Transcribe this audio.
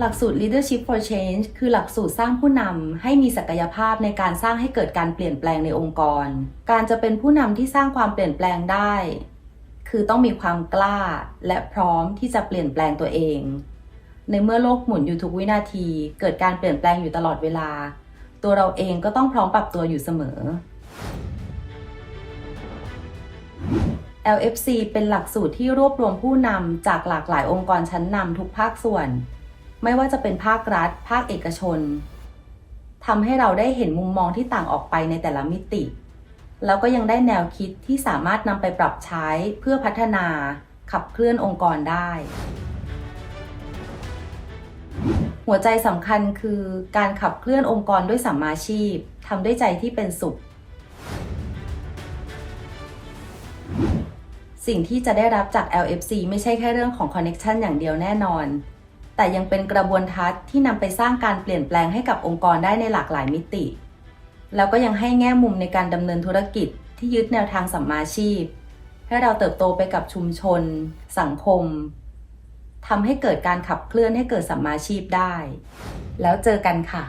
หลักสูตร Leadership for Change คือหลักสูตรสร้างผู้นำให้มีศักยภาพในการสร้างให้เกิดการเปลี่ยนแปลงในองค์กร การจะเป็นผู้นำที่สร้างความเปลี่ยนแปลงได้ คือต้องมีความกล้าและพร้อมที่จะเปลี่ยนแปลงตัวเอง ในเมื่อโลกหมุนอยู่ทุกวินาที เกิดการเปลี่ยนแปลงอยู่ตลอดเวลา ตัวเราเองก็ต้องพร้อมปรับตัวอยู่เสมอ LFC เป็นหลักสูตรที่รวบรวมผู้นำจากหลากหลายองค์กรชั้นนำทุกภาคส่วน ไม่ว่าจะเป็นภาครัฐ ภาคเอกชนทำให้เราได้เห็นมุมมองที่ต่างออกไปในแต่ละมิติ แล้วก็ยังได้แนวคิดที่สามารถนำไปปรับใช้เพื่อพัฒนาขับเคลื่อนองค์กรได้ หัวใจสำคัญคือการขับเคลื่อนองค์กรด้วยสัมมาชีพทำด้วยใจที่เป็นสุข สิ่งที่จะได้รับจาก LFC ไม่ใช่แค่เรื่องของ Connection อย่างเดียวแน่นอน แต่ยังเป็นกระบวนทัศน์ที่นำไปสร้างการเปลี่ยนแปลงให้กับองค์กรได้ในหลากหลายมิติ แล้วก็ยังให้แง่มุมในการดำเนินธุรกิจที่ยึดแนวทางสัมมาชีพ ให้เราเติบโตไปกับชุมชน สังคมทำให้เกิดการขับเคลื่อนให้เกิดสัมมาชีพได้ แล้วเจอกันค่ะ